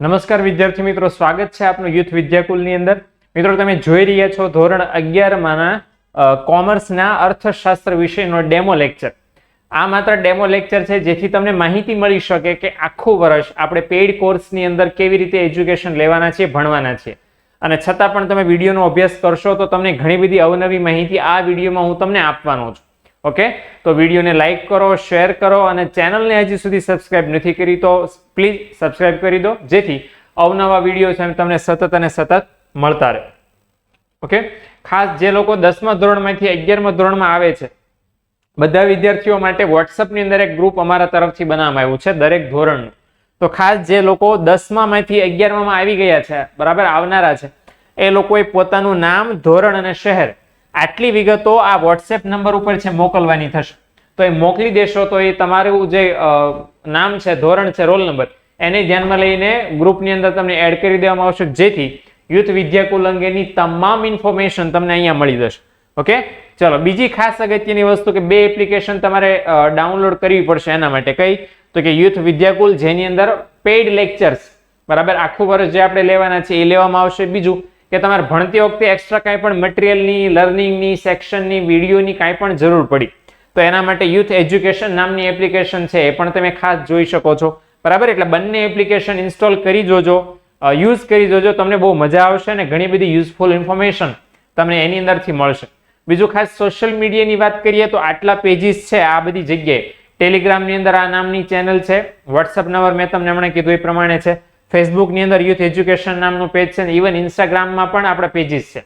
નમસ્કાર વિદ્યાર્થી મિત્રો, સ્વાગત છે આપનું યુથ વિદ્યાકુલની અંદર. મિત્રો, તમે જોઈ રહ્યા છો ધોરણ અગિયારમાંના કોમર્સના અર્થશાસ્ત્ર વિષયનો ડેમો લેક્ચર. આ માત્ર ડેમો લેક્ચર છે, જેથી તમને માહિતી મળી શકે કે આખું વર્ષ આપણે પેઇડ કોર્સની અંદર કેવી રીતે એજ્યુકેશન લેવાના છે ભણવાના છે અને છતાં પણ તમે વિડીયોનો અભ્યાસ કરશો તો તમને ઘણી બધી અવનવી માહિતી આ વિડીયોમાં હું તમને આપવાનો છું. ઓકે તો વિડીયોને લાઇક કરો શેર કરો અને ચેનલને હજી સુધી સબસ્ક્રાઇબ નથી કરી તો પ્લીઝ સબસ્ક્રાઇબ કરી દો, જેથી અવનવા વીડિયો છે તમને સતત અને સતત મળતા રહે. ઓકે ખાસ જે લોકો દસમા ધોરણમાંથી અગિયારમા ધોરણમાં આવે છે, બધા વિદ્યાર્થીઓ માટે વોટ્સઅપની અંદર એક ગ્રુપ અમારા તરફથી બનાવવામાં આવ્યું છે, દરેક ધોરણનું. તો ખાસ જે લોકો દસમામાંથી અગિયારમામાં આવી ગયા છે, બરાબર, આવનારા છે, એ લોકોએ પોતાનું નામ, ધોરણ અને શહેર આટલી વિગતો આ વોટ્સએપ નંબર ઉપર છે, મોકલવાની થશે. તો એ મોકલી દેશો તો એ તમારું જે નામ છે, ધોરણ છે, રોલ નંબર, એને ધ્યાનમાં લઈને ગ્રુપની અંદર તમને એડ કરી દેવામાં આવશે, જેથી યુથ વિદ્યાકુલ અંગેની તમામ ઇન્ફોર્મેશન તમને અહીંયા મળી જશે. ઓકે ચલો, બીજી ખાસ અગત્યની વસ્તુ કે બે એપ્લિકેશન તમારે ડાઉનલોડ કરવી પડશે એના માટે કઈ? તો કે યુથ વિદ્યાકુલ, જેની અંદર પેઇડ લેક્ચર્સ બરાબર? આખું વર્ષ જે આપણે લેવાના છે, એ લેવામાં આવશે. બીજું કે તમારે ભણતી વખતે એક્સ્ટ્રા કાંઈ પણ મટીરિયલની લર્નિંગની સેક્શનની વિડીયોની કાંઈ પણ જરૂર પડી. તો એના માટે યુથ એજ્યુકેશન નામની એપ્લિકેશન છે, એ પણ તમે ખાસ જોઈ શકો છો. બરાબર? એટલે બંને એપ્લિકેશન ઇન્સ્ટોલ કરી જોજો. યુઝ કરી જોજો. તમને બહુ મજા આવશે અને ઘણી બધી યુઝફુલ ઇન્ફોર્મેશન તમને એની અંદરથી મળશે. બીજું ખાસ સોશિયલ મીડિયાની વાત કરીએ તો આટલા પેજીસ છે, આ બધી જગ્યાએ. ટેલિગ્રામની અંદર આ નામની ચેનલ છે. વોટ્સઅપ નંબર મેં તમને હમણાં કીધું એ પ્રમાણે છે. ફેસબુકની અંદર યુથ એજ્યુકેશન નામનું પેજ છે ને ઇવન ઇન્સ્ટાગ્રામમાં પણ આપણા પેજીસ છે.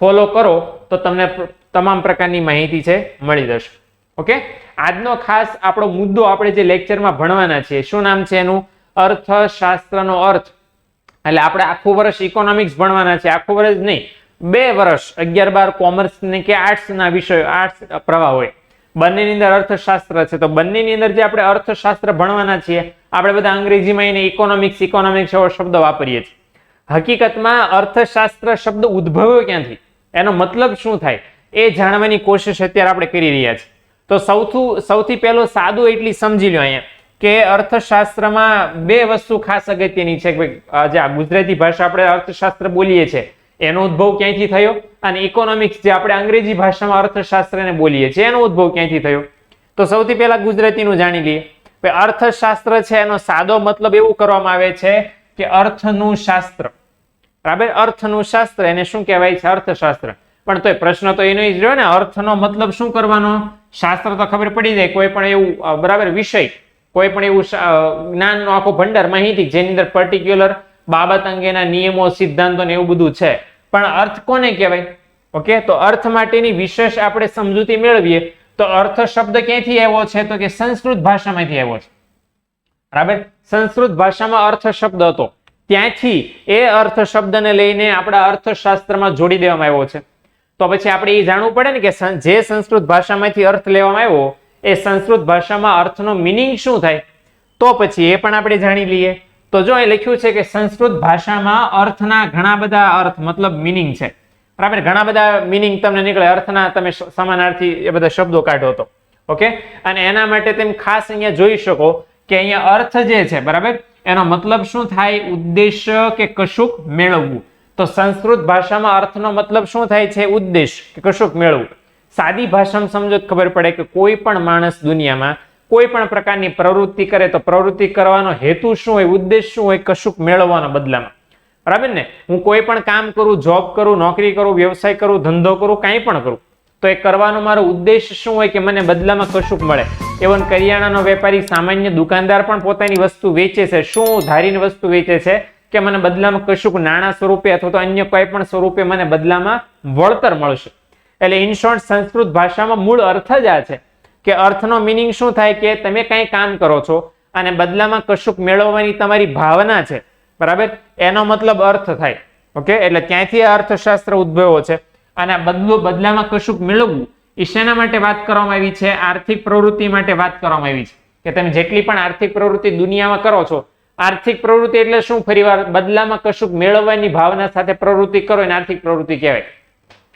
ફોલો કરો તો તમને તમામ પ્રકારની માહિતી છે, મળી જશે. ઓકે આજનો ખાસ આપણો મુદ્દો આપણે જે લેક્ચરમાં ભણવાના છીએ, શું નામ છે એનું? અર્થશાસ્ત્રનો અર્થ. એટલે આપણે આખું વર્ષ ઇકોનોમિક્સ ભણવાના છે આખું વર્ષ નહીં, બે વર્ષ અગિયાર બાર કોમર્સ ને કે આર્ટ્સના વિષયો આર્ટ્સ પ્રવાહ હોય. બંનેની અંદર અર્થશાસ્ત્ર છે. તો બંનેની અંદર જે આપણે અર્થશાસ્ત્ર ભણવાના છીએ, આપણે બધા અંગ્રેજીમાં એને ઇકોનોમિક્સ ઇકોનોમિક્સ એવો શબ્દ વાપરીએ છીએ. હકીકતમાં અર્થશાસ્ત્ર શબ્દ ઉદ્ભવ્યો ક્યાંથી? એનો મતલબ શું થાય? એ જાણવાની કોશિશ અત્યારે આપણે કરી રહ્યા છીએ. તો સૌથી સૌથી પહેલો સાદું એટલી સમજી લો અહીંયા, કે અર્થશાસ્ત્રમાં બે વસ્તુ ખાસ અગત્યની છે કે જે આ ગુજરાતી ભાષા આપણે અર્થશાસ્ત્ર બોલીએ છીએ. એનો ઉદ્ભવ ક્યાંથી થયો? અને ઇકોનોમિક્સ જે આપણે અંગ્રેજી ભાષામાં અર્થશાસ્ત્રને બોલીએ છીએ, એનો ઉદ્ભવ ક્યાંથી થયો? તો સૌથી પહેલા ગુજરાતીનું જાણી લઈએ. અર્થશાસ્ત્ર છે, એનો સાદો મતલબ એવું કરવામાં આવે છે કે અર્થનું શાસ્ત્ર. બરાબર? અર્થનું શાસ્ત્ર, એને શું કહેવાય છે? અર્થશાસ્ત્ર. પણ એ પ્રશ્ન તો એનો જ રહ્યો ને, અર્થનો મતલબ શું કરવાનો? શાસ્ત્ર તો ખબર પડી જાય, કોઈ પણ એવું બરાબર, વિષય. કોઈ પણ એવું જ્ઞાનનો આખો ભંડાર માહિતી, જેની અંદર પર્ટિક્યુલર બાબત અંગેના નિયમો, સિદ્ધાંતો ને એવું બધું છે. પણ અર્થ કોને કહેવાય? ઓકે, તો અર્થ માટેની વિશેષ આપણે સમજૂતી મેળવીએ, તો અર્થ શબ્દ ક્યાંથી આવ્યો છે? તો કે સંસ્કૃત ભાષામાંથી આવ્યો છે. બરાબર? સંસ્કૃત ભાષામાં અર્થ શબ્દ હતો. ત્યાંથી એ અર્થ શબ્દને લઈને આપણા અર્થશાસ્ત્રમાં જોડી દેવામાં આવ્યો છે. તો પછી આપણે એ જાણવું પડે ને કે જે સંસ્કૃત ભાષામાંથી અર્થ લેવામાં આવ્યો, એ સંસ્કૃત ભાષામાં અર્થનો મિનિંગ શું થાય? તો પછી એ પણ આપણે જાણી લઈએ. તો જો એ લખ્યું છે કે સંસ્કૃત ભાષામાં અર્થના ઘણા બધા અર્થ, મતલબ મિનિંગ છે. બરાબર? ઘણા બધા મિનિંગ તમને નીકળે. અર્થના તમે સમાનાર્થી એ બધા શબ્દો કાઢો તો. ઓકે? અને એના માટે તેમ ખાસ અહીંયા જોઈ શકો કે અહીંયા અર્થ જે છે, બરાબર? એનો મતલબ શું થાય? ઉદ્દેશ્ય કે કશુંક મેળવવું. તો સંસ્કૃત ભાષામાં અર્થનો મતલબ શું થાય છે? ઉદ્દેશ કે કશુંક મેળવવું. સાદી ભાષામાં સમજો ખબર પડે કે કોઈ પણ માણસ દુનિયામાં કોઈ પણ પ્રકારની પ્રવૃત્તિ કરે તો પ્રવૃત્તિ કરવાનો હેતુ શું હોય, ઉદ્દેશ શું હોય, કશુંક મેળવવાનો બદલામાં. બરાબર ને? હું કોઈ પણ કામ કરું જોબ કરું, નોકરી કરું, વ્યવસાય કરું, ધંધો કરું, કાંઈ પણ કરું, તો એ કરવાનો મારો ઉદ્દેશ શું હોય કે મને બદલામાં કશુંક મળે. એવન કરિયાણાનો વેપારી સામાન્ય દુકાનદાર પણ પોતાની વસ્તુ વેચે છે. શું ધારીને વસ્તુ વેચે છે? કે મને બદલામાં કશુંક નાણાં સ્વરૂપે અથવા તો અન્ય કોઈ પણ સ્વરૂપે મને બદલામાં વળતર મળશે. એટલે ઇન સંસ્કૃત ભાષામાં મૂળ અર્થ જ આ છે. કે અર્થનો મિનિંગ શું થાય કે તમે કંઈ કામ કરો છો અને બદલામાં કશુંક મેળવવાની તમારી ભાવના છે, બરાબર? એનો મતલબ અર્થ થાય, ઓકે? એટલે ત્યાંથી અર્થશાસ્ત્ર ઉદ્ભવ્યો છે. અને બદલો બદલામાં કશુંક મેળવવું એ શેના માટે વાત કરવામાં આવી છે? આર્થિક પ્રવૃત્તિ માટે વાત કરવામાં આવી છે. કે તમે જેટલી પણ આર્થિક પ્રવૃત્તિ દુનિયામાં કરો છો, આર્થિક પ્રવૃત્તિ એટલે શું? ફરીવાર, બદલામાં કશુંક મેળવવાની ભાવના સાથે પ્રવૃત્તિ કરો એને આર્થિક પ્રવૃત્તિ કહેવાય.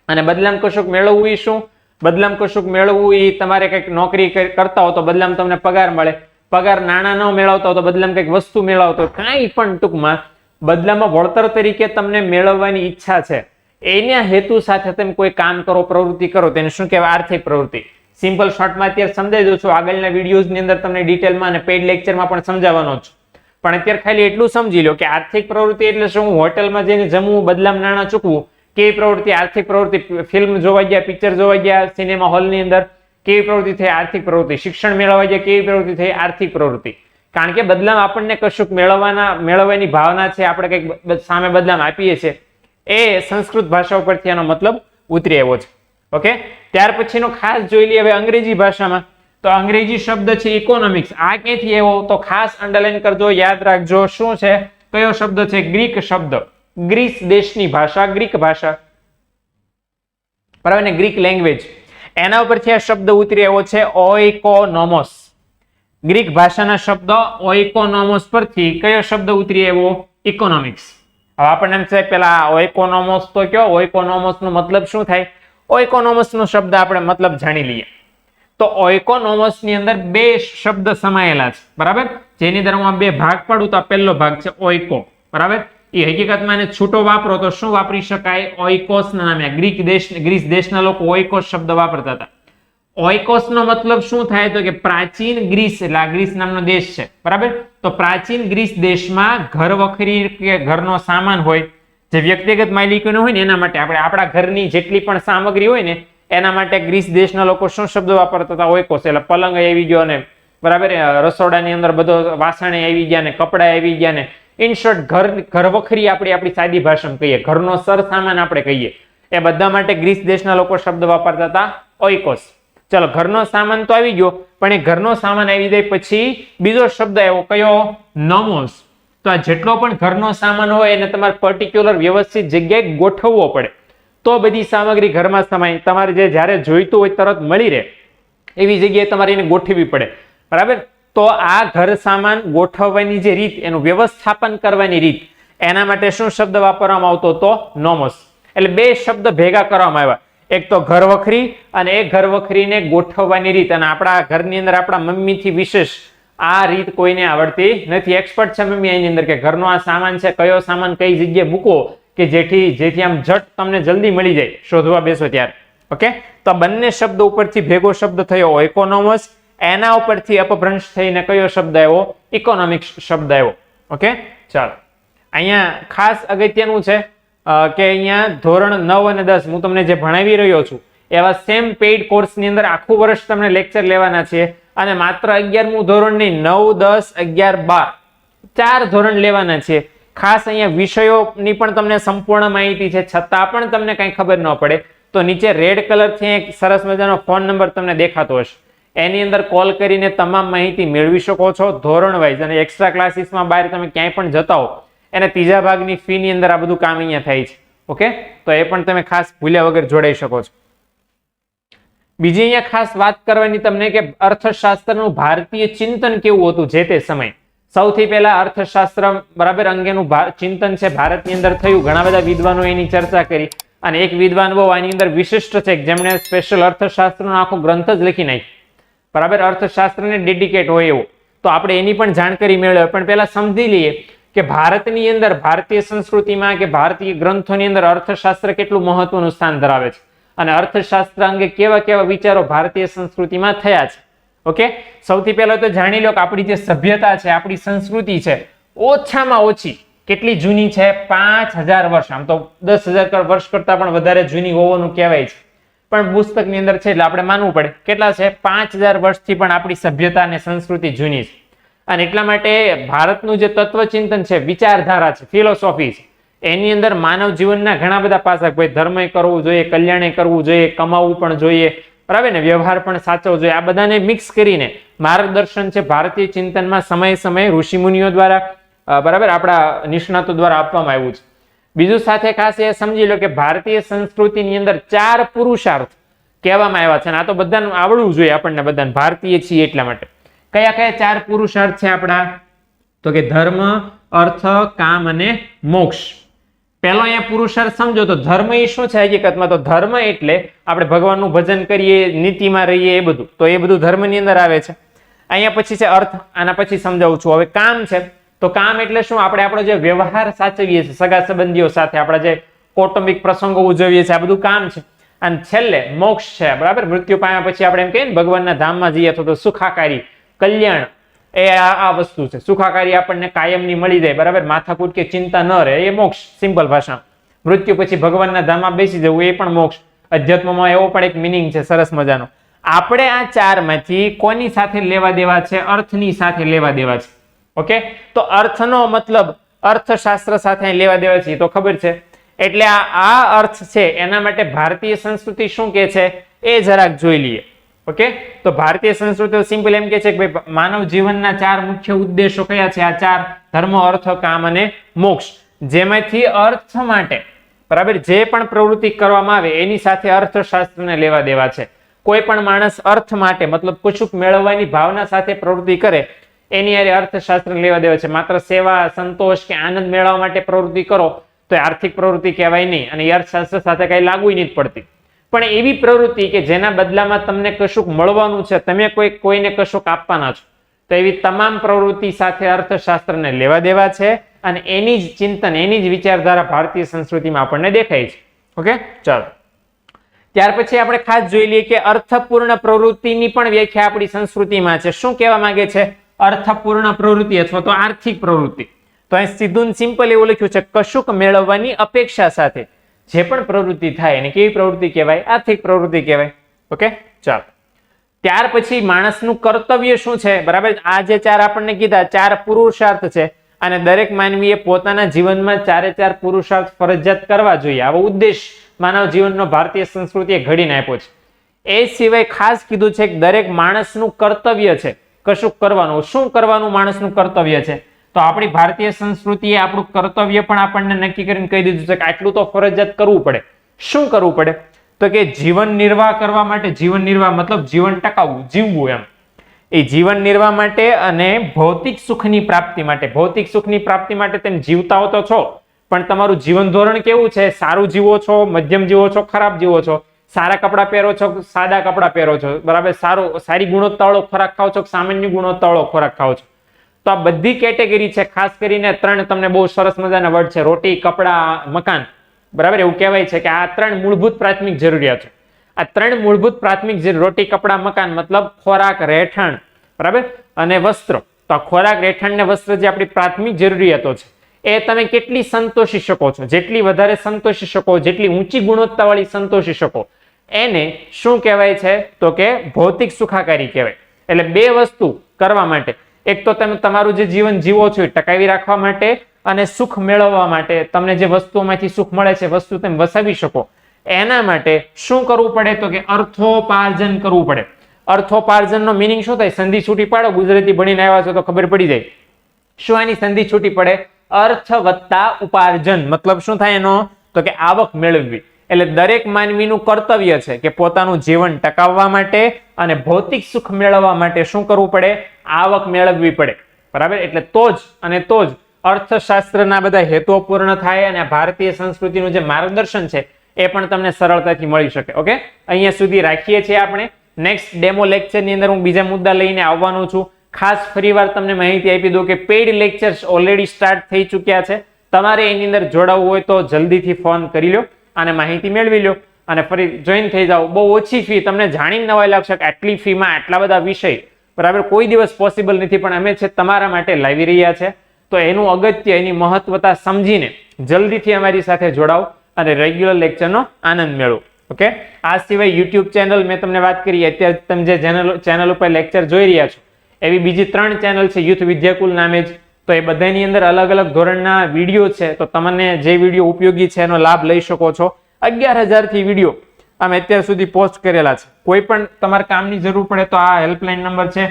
અને બદલામાં કશુંક મેળવવું એ શું? બદલામાં કશુંક મેળવવું એ તમારે કંઈક નોકરી કર- કરતા હો તો બદલામાં તમને પગાર મળે. પગાર નાણાં ન મેળવતા હોય તો બદલામાં કંઈક વસ્તુ મેળવતો કાંઈ પણ ટૂંકમાં બદલામાં વળતર તરીકે તમને મેળવવાની ઈચ્છા છે. એના હેતુ સાથે તમે કોઈ કામ કરો, પ્રવૃત્તિ કરો, તેને શું કહેવાય? આર્થિક પ્રવૃત્તિ. સિમ્પલ શોર્ટમાં અત્યારે સમજાવી દઉં છું. આગળના વિડીયોઝની અંદર તમને ડિટેલમાં અને પેઇડ લેક્ચરમાં પણ સમજાવવાનો છું. પણ અત્યારે ખાલી એટલું સમજી લો કે આર્થિક પ્રવૃત્તિ એટલે શું? હું હોટલમાં જઈને જમવું બદલામ નાણાં ચૂકવું કેવી પ્રવૃત્તિ, આર્થિક પ્રવૃત્તિ, ફિલ્મ જોવા ગયા, પિક્ચર જોવા ગયા, સિનેમા હોલની અંદર કેવી પ્રવૃત્તિ થઈ, આર્થિક પ્રવૃત્તિ, શિક્ષણ મેળવવા ગયા, કેવી પ્રવૃત્તિ થઈ, આર્થિક પ્રવૃત્તિ. કારણ કે બદલામ આપણને કશુંક મેળવવાના, મેળવવાની ભાવના છે, આપણે કંઈક સામે બદલામ આપીએ છીએ, એ સંસ્કૃત ભાષા ઉપરથી આનો મતલબ ઉતરી આવ્યો છે. ઓકે? ત્યાર પછીનો ખાસ જોઈ લઈએ હવે અંગ્રેજી ભાષામાં. તો અંગ્રેજી શબ્દ છે ઇકોનોમિક્સ આ ક્યાંથી આવ્યો? તો ખાસ અંડરલાઈન કરજો, યાદ રાખજો, શું છે? કયો શબ્દ છે? ગ્રીક શબ્દ. ગ્રીસ દેશની ભાષા, ગ્રીક ભાષા. બરાબર ને? ગ્રીક લેંગ્વેજ એના ઉપરથી આ શબ્દ ઉતરી આવ્યો છે ઓઇકોનોમોસ. ગ્રીક ભાષાના શબ્દ ઓઇકોનોમોસ પરથી કયો શબ્દ ઉતરી આવ્યો? ઇકોનોમિક્સ. હવે આપણને એમ છે પેલા ઓઇકોનોમોસ તો કયો? ઓઇકોનોમોસ નો મતલબ શું થાય? ઓઇકોનોમસ નો શબ્દ આપણે મતલબ જાણી લઈએ. તો ઓઇકોનોમસની અંદર બે શબ્દ સમાયેલા છે. બરાબર? જેની અંદર હું બે ભાગ પાડું તો આ પહેલો ભાગ છે ઓઇકો. બરાબર? એ હકીકતમાં છૂટો વાપરો તો શું વાપરી શકાય? ઓઇકોસ નામે. ગ્રીક દેશ, ગ્રીસ દેશના લોકો ઓઇકોસ શબ્દ વાપરતા હતા. ઓઇકોસ નો મતલબ શું થાય તો કે પ્રાચીન ગ્રીસ, એટલે ગ્રીસ નામનો દેશ છે. બરાબર? તો પ્રાચીન ગ્રીસ દેશમાં ઘર વખરી કે ઘરનો સામાન હોય, જે વ્યક્તિગત માલિકીનો હોય ને, એના માટે આપણે આપણા ઘરની જેટલી પણ સામગ્રી હોય ને, એના માટે ગ્રીસ દેશના લોકો શું શબ્દ વાપરતા હતા? ઓઇકોસ એટલે પલંગ આવી ગયો ને, બરાબર? રસોડાની અંદર બધો વાસણે આવી ગયા ને, કપડા આવી ગયા ને ઇન શોર્ટ ઘર ઘર વખરી આપણી આપણી સાદી ભાષામાં કહીએ. ઘરનો સર સામાન આપણે કહીએ. એ બધા માટે ગ્રીસ દેશના લોકો શબ્દ વાપરતા હતા ઓઇકોસ ચલો, ઘરનો સામાન તો આવી ગયો, પણ એ ઘરનો સામાન આવી જાય પછી બીજો શબ્દ આવ્યો, કયો? નોમોસ. તો આ જેટલો પણ ઘરનો સામાન હોય એને તમારે પર્ટિક્યુલર વ્યવસ્થિત જગ્યાએ ગોઠવવો પડે. તો બધી સામગ્રી ઘરમાં સમાય. તમારે જે જ્યારે જોઈતું હોય તરત મળી રહે. એવી જગ્યાએ તમારે એને ગોઠવવી પડે. બરાબર? તો આ ઘર સામાન ગોઠવવાની જે રીત, એનું વ્યવસ્થાપન કરવાની રીત, એના માટે શું શબ્દ વાપરવામાં આવતો તો નોમસ. એટલે બે શબ્દ ભેગા કરવામાં આવ્યા. એક તો ઘર વખરી અને એ ઘર વખરીને ગોઠવવાની રીત. અને આપણા ઘરની અંદર આપણા મમ્મીથી વિશેષ આ રીત કોઈને આવડતી નથી. એક્સપર્ટ છે મમ્મી એની અંદર કે ઘરનો આ સામાન છે, કયો સામાન કઈ જગ્યાએ મૂકો કે જેથી જેથી આમ ઝટ તમને જલ્દી મળી જાય. શોધવા બેસો ત્યારે. ઓકે તો બંને શબ્દ ઉપરથી ભેગો શબ્દ થયો. ઇકોનોમસ એના ઉપરથી અપભ્રંશ થઈને કયો શબ્દ આવ્યો? ઇકોનોમિક્સ શબ્દ આવ્યો. ઓકે ચાલો. અહીંયા ખાસ અગત્યનું છે કે અહીંયા ધોરણ નવ અને દસ, હું તમને જે ભણાવી રહ્યો છું, એવા સેમ પેઇડ કોર્સની અંદર આખું વર્ષ તમને લેક્ચર લેવાના છે અને માત્ર અગિયારમું ધોરણ નહીં, નવ, દસ, અગિયાર, બાર, ચાર ધોરણ લેવાના છે. ખાસ અહીંયા વિષયોની પણ તમને સંપૂર્ણ માહિતી છે, છતાં પણ તમને કંઈ ખબર ન પડે. તો નીચે રેડ કલરથી એક સરસ મજાનો ફોન નંબર તમને દેખાતો હશે. એની અંદર કોલ કરીને તમામ માહિતી મેળવી શકો છો ધોરણ વાઇઝ અને એક્સ્ટ્રા ક્લાસીસમાં બહાર તમે ક્યાંય પણ જતા હો, એને ત્રીજા ભાગની ફીની અંદર આ બધું કામ અહીંયા થાય છે. ઓકે? તો એ પણ તમે ખાસ ભૂલ્યા વગર જોડાઈ શકો છો. બીજી અહીંયા ખાસ વાત કરવાની તમને કે અર્થશાસ્ત્રનું ભારતીય ચિંતન કેવું હતું જે તે સમય? સૌથી પહેલા અર્થશાસ્ત્ર બરાબર અંગેનું ચિંતન છે ભારતની અંદર થયું. ઘણા બધા વિદ્વાનો એની ચર્ચા કરી. અને એક વિદ્વાન બહુ આની અંદર વિશિષ્ટ છે જેમણે સ્પેશિયલ અર્થશાસ્ત્રનો આખો ગ્રંથ જ લખી નાખ્યો. બરાબર? અર્થશાસ્ત્રને ડેડિકેટ હોય એવો. તો આપણે એની પણ જાણકારી મેળવે. પણ પહેલા સમજી લઈએ કે ભારતની અંદર, ભારતીય સંસ્કૃતિમાં કે ભારતીય ગ્રંથોની અંદર અર્થશાસ્ત્ર કેટલું મહત્વનું સ્થાન ધરાવે છે? અને અર્થશાસ્ત્ર અંગે કેવા કેવા વિચારો ભારતીય સંસ્કૃતિમાં થયા છે? ઓકે? સૌથી પહેલા તો જાણી લો કે આપણી જે સભ્યતા છે, આપણી સંસ્કૃતિ છે, ઓછામાં ઓછી કેટલી જૂની છે? પાંચ હજાર વર્ષ. આમ તો દસ હજાર વર્ષ કરતા પણ વધારે જૂની હોવાનું કહેવાય છે. પણ પુસ્તકની અંદર છે એટલે આપણે માનવું પડે. કેટલા છે? પાંચ હજાર વર્ષથી પણ આપણી સભ્યતા અને સંસ્કૃતિ જૂની છે. અને એટલા માટે ભારતનું જે તત્વચિંતન છે, વિચારધારા છે ફિલોસોફી છે, એની અંદર માનવ જીવનના ઘણા બધા પાસા ભાઈ ધર્મ કરવું જોઈએ કલ્યાણે કરવું જોઈએ કમાવવું પણ જોઈએ. બરાબર ને, વ્યવહાર પણ સાચવવો જોઈએ. આ બધાને મિક્સ કરીને માર્ગદર્શન છે ભારતીય ચિંતનમાં સમય સમયે ઋષિમુનિઓ દ્વારા બરાબર આપણા નિષ્ણાતો દ્વારા આપવામાં આવ્યું છે. બીજું સાથે ખાસ એ સમજી લો કે ભારતીય સંસ્કૃતિની અંદર ચાર પુરુષાર્થ કહેવામાં આવ્યા છે. અને આ તો બધાનું આવડવું જોઈએ આપણને બધાને. ભારતીય છીએ એટલા માટે. કયા કયા ચાર પુરુષાર્થ છે આપણા? તો કે ધર્મ, અર્થ, કામ અને મોક્ષ. પહેલો અહીંયા પુરુષાર્થ સમજો તો ધર્મ એ શું છે હકીકતમાં? તો ધર્મ એટલે આપણે ભગવાનનું ભજન કરીએ, નીતિમાં રહીએ એ બધું. તો એ બધું ધર્મની અંદર આવે છે. અહીંયા પછી છે અર્થ. આના પછી સમજાવું છું. હવે કામ છે. તો કામ એટલે શું? આપણે આપણો જે વ્યવહાર સાચવીએ છીએ, સગા સંબંધીઓ સાથે આપણા જે કૌટુંબિક પ્રસંગો ઉજવીએ છીએ, આ બધું કામ છે. અને છેલ્લે મોક્ષ છે, બરાબર? મૃત્યુ પામ્યા પછી આપણે એમ કહીએ ને, ભગવાનના ધામમાં જઈએ તો સુખાકારી, કલ્યાણ, એ આ વસ્તુ છે. સુખાકારી આપણને કાયમની મળી જાય, બરાબર? માથાકૂટ કે ચિંતા ન રહે, એ મોક્ષ, સિમ્પલ ભાષા મૃત્યુ પછી ભગવાનના ધામમાં બેસી જવું, એ પણ મોક્ષ. અધ્યાત્મમાં એવો પણ એક મિનિંગ છે, સરસ મજાનો. આપણે આ ચારમાંથી કોની સાથે લેવા દેવા છે? અર્થની સાથે લેવા દેવા છે. ઓકે? તો અર્થનો મતલબ અર્થશાસ્ત્ર સાથે લેવા દેવા છે તો ખબર છે. એટલે આ અર્થ છે, એના માટે ભારતીય સંસ્કૃતિ શું કે છે? એ જરાક જોઈ લઈએ. ઓકે? તો ભારતીય સંસ્કૃતિ સિમ્પલ એમ કે છે કે માનવ જીવનના ચાર મુખ્ય ઉદ્દેશો કયા છે? આ ચાર, ધર્મ, અર્થ, કામ અને મોક્ષ. જેમાંથી અર્થ માટે, બરાબર, જે પણ પ્રવૃત્તિ કરવામાં આવે, એની સાથે અર્થશાસ્ત્રને લેવા દેવા છે. કોઈ પણ માણસ અર્થ માટે, મતલબ કશુંક મેળવવાની ભાવના સાથે પ્રવૃત્તિ કરે એની હારે અર્થશાસ્ત્ર લેવા દેવા છે. માત્ર સેવા, સંતોષ કે આનંદ મેળવવા માટે પ્રવૃત્તિ કરો, તો આર્થિક પ્રવૃત્તિ કહેવાય નહીં અને અર્થશાસ્ત્ર સાથે કઈ લાગુ નથી પડતી. પણ એવી પ્રવૃત્તિ કે જેના બદલામાં તમને કશુંક મળવાનું છે, તમે કોઈ, કોઈને કશુંક આપવાના છો, તો એવી તમામ પ્રવૃત્તિ સાથે અર્થશાસ્ત્રને લેવા દેવા છે અને એની જ ચિંતન, એની જ વિચારધારા ભારતીય સંસ્કૃતિમાં આપણને દેખાય છે. ઓકે? ચાલો. ત્યાર પછી આપણે ખાસ જોઈ લઈએ કે અર્થપૂર્ણ પ્રવૃત્તિની પણ વ્યાખ્યા આપણી સંસ્કૃતિમાં છે. શું કહેવા માંગે છે? અર્થપૂર્ણ પ્રવૃત્તિ અથવા તો આર્થિક પ્રવૃત્તિ. તો અહીં સીધું સિમ્પલ એવું લખ્યું છે, કશુંક મેળવવાની અપેક્ષા સાથે. જે પણ પ્રવૃત્તિ થાય, એને કેવી પ્રવૃત્તિ કહેવાય? આર્થિક પ્રવૃત્તિ કહેવાય. ઓકે? ચાલો. ત્યાર પછી માણસનું કર્તવ્ય શું છે? બરાબર? આ જે ચાર આપણને કીધા, ચાર પુરુષાર્થ છે. અને દરેક માનવીએ પોતાના જીવનમાં ચારે ચાર પુરુષાર્થ ફરજિયાત કરવા જોઈએ. આવો ઉદ્દેશ માનવ જીવનનો ભારતીય સંસ્કૃતિએ ઘડીને આપ્યો છે. એ સિવાય ખાસ કીધું છે કે દરેક માણસનું કર્તવ્ય છે. કશું કરવાનું, શું કરવાનું માણસનું કર્તવ્ય છે? તો આપણી ભારતીય સંસ્કૃતિએ આપણું કર્તવ્ય પણ આપણને નક્કી કરીને કહી દીધું છે કે આટલું તો ફરજિયાત કરવું પડે. શું કરવું પડે? તો કે જીવન નિર્વાહ કરવા માટે જીવન નિર્વાહ મતલબ જીવન ટકાવવું, જીવવું એમ. એ જીવન નિર્વાહ માટે અને ભૌતિક સુખની પ્રાપ્તિ માટે, ભૌતિક સુખની પ્રાપ્તિ માટે તેમ જીવતા હો તો છો. પણ તમારું જીવન ધોરણ કેવું છે? સારું જીવો છો, મધ્યમ જીવો છો, ખરાબ જીવો છો? સારા કપડાં પહેરો છો સાદા કપડાં પહેરો છો? બરાબર? સારો, સારી ગુણવત્તાવાળો ખોરાક ખાઓ છો સામાન્ય ગુણવત્તાવાળો ખોરાક ખાઓ છો? તો આ બધી કેટેગરી છે, ખાસ કરીને ત્રણ તમને બહુ સરસ મજાના વર્ડ છે, રોટી, કપડાં, મકાન. બરાબર? એવું કહેવાય છે કે આ ત્રણ મૂળભૂત પ્રાથમિક જરૂરિયાત છે. આ ત્રણ મૂળભૂત પ્રાથમિક રોટી, કપડાં, મકાન, મતલબ ખોરાક રહેઠાણ. બરાબર? અને વસ્ત્ર. તો આ ખોરાક રહેઠાણ ને વસ્ત્ર જે આપણી પ્રાથમિક જરૂરિયાતો છે, એ તમે કેટલી સંતોષી શકો છો? જેટલી વધારે સંતોષી શકો, જેટલી ઊંચી ગુણવત્તાવાળી સંતોષી શકો એને શું કહેવાય છે? તો કે ભૌતિક સુખાકારી કહેવાય. એટલે બે વસ્તુ કરવા માટે. એક તો તમે તમારું જે જીવન જીવો છો એ ટકાવી રાખવા માટે અને સુખ મેળવવા માટે તમને જે વસ્તુઓમાંથી સુખ મળે છે વસ્તુ તમે વસાવી શકો. એના માટે શું કરવું પડે? તો કે અર્થોપાર્જન કરવું પડે. અર્થોપાર્જનનો મિનિંગ શું થાય? સંધિ છૂટી પાડો, ગુજરાતી ભણીને આવ્યા છો તો ખબર પડી જાય. શું આની સંધિ છૂટી પડે? અર્થ વત્તા ઉપાર્જન. મતલબ શું થાય એનો? તો કે આવક મેળવવી. એટલે દરેક માનવીનું કર્તવ્ય છે કે પોતાનું જીવન ટકાવવા માટે અને ભૌતિક સુખ મેળવવા માટે શું કરવું પડે? આવક મેળવવી પડે. બરાબર? એટલે તો જ અને તો જ અર્થશાસ્ત્રના બધા હેતુઓ પૂર્ણ થાય અને ભારતીય સંસ્કૃતિનું જે માર્ગદર્શન છે એ પણ તમને સરળતાથી મળી શકે. ઓકે? અહીંયા સુધી રાખીએ છીએ આપણે. નેક્સ્ટ ડેમો લેક્ચરની અંદર હું બીજા મુદ્દા લઈને આવવાનો છું. ખાસ ફરીવાર તમને માહિતી આપી દઉં કે પેઇડ લેક્ચર્સ ઓલરેડી સ્ટાર્ટ થઈ ચૂક્યા છે. તમારે એની અંદર જોડાવવું હોય તો જલ્દીથી ફોન કરી લો. અને માહિતી મેળવી લો અને ફરી જોઈન થઈ જાઓ. બહુ ઓછી ફી તમને જાણીને નવાઈ લાગશે કે આટલી ફીમાં આટલા બધા વિષય. બરાબર? કોઈ દિવસ પોસિબલ નથી, પણ અમે છે તમારા માટે લાવી રહ્યા છે. તો એનું અગત્ય, એની મહત્વતા સમજીને જલ્દીથી અમારી સાથે જોડાઓ અને રેગ્યુલર લેક્ચરનો આનંદ મેળવો. ઓકે આ સિવાય યુટ્યુબ ચેનલ મેં તમને વાત કરી. અત્યારે તમે જે ચેનલ ચેનલ ઉપર લેક્ચર જોઈ રહ્યા છો, એવી બીજી ત્રણ ચેનલ છે. યુથ વિદ્યાકુલ નામે જ. તો એ બધાની અંદર અલગ અલગ ધોરણના વીડિયો છે. તો તમને જે વીડિયો ઉપયોગી છે એનો લાભ લઈ શકો છો. અગિયાર હજારથી વીડિયો અમે અત્યાર સુધી પોસ્ટ કરેલા છે. કોઈ પણ તમારે કામની જરૂર પડે તો આ હેલ્પલાઇન નંબર છે.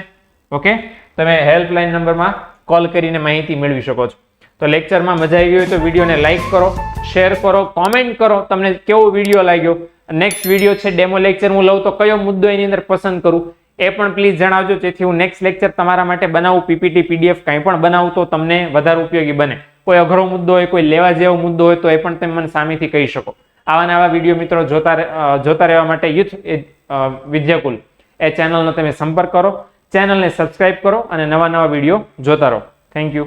ઓકે? તમે હેલ્પલાઇન નંબરમાં કોલ કરીને માહિતી મેળવી શકો છો. તો લેક્ચરમાં મજા આવી હોય તો વિડીયોને લાઇક કરો, શેર કરો, કોમેન્ટ કરો, તમને કેવો વીડિયો લાગ્યો? નેક્સ્ટ વીડિયો છે ડેમો લેક્ચર. હું લઉં તો કયો મુદ્દો એની અંદર પસંદ કરું? એ પણ પ્લીઝ જણાવજો. જેથી હું નેક્સ્ટ લેક્ચર તમારા માટે બનાવું. પીપીટી, પીડીએફ કંઈ પણ બનાવું તો તમને વધારે ઉપયોગી બને. કોઈ અઘરો મુદ્દો હોય, કોઈ લેવા જેવો મુદ્દો હોય, તો એ પણ તમે મને સામેથી કહી શકો. આવા નવા વીડિયો મિત્રો જોતા જોતા રહેવા માટે યુથ વિદ્યાકુલ, એ ચેનલનો તમે સંપર્ક કરો. ચેનલને સબસ્ક્રાઇબ કરો અને નવા નવા વીડિયો જોતા રહો. Thank you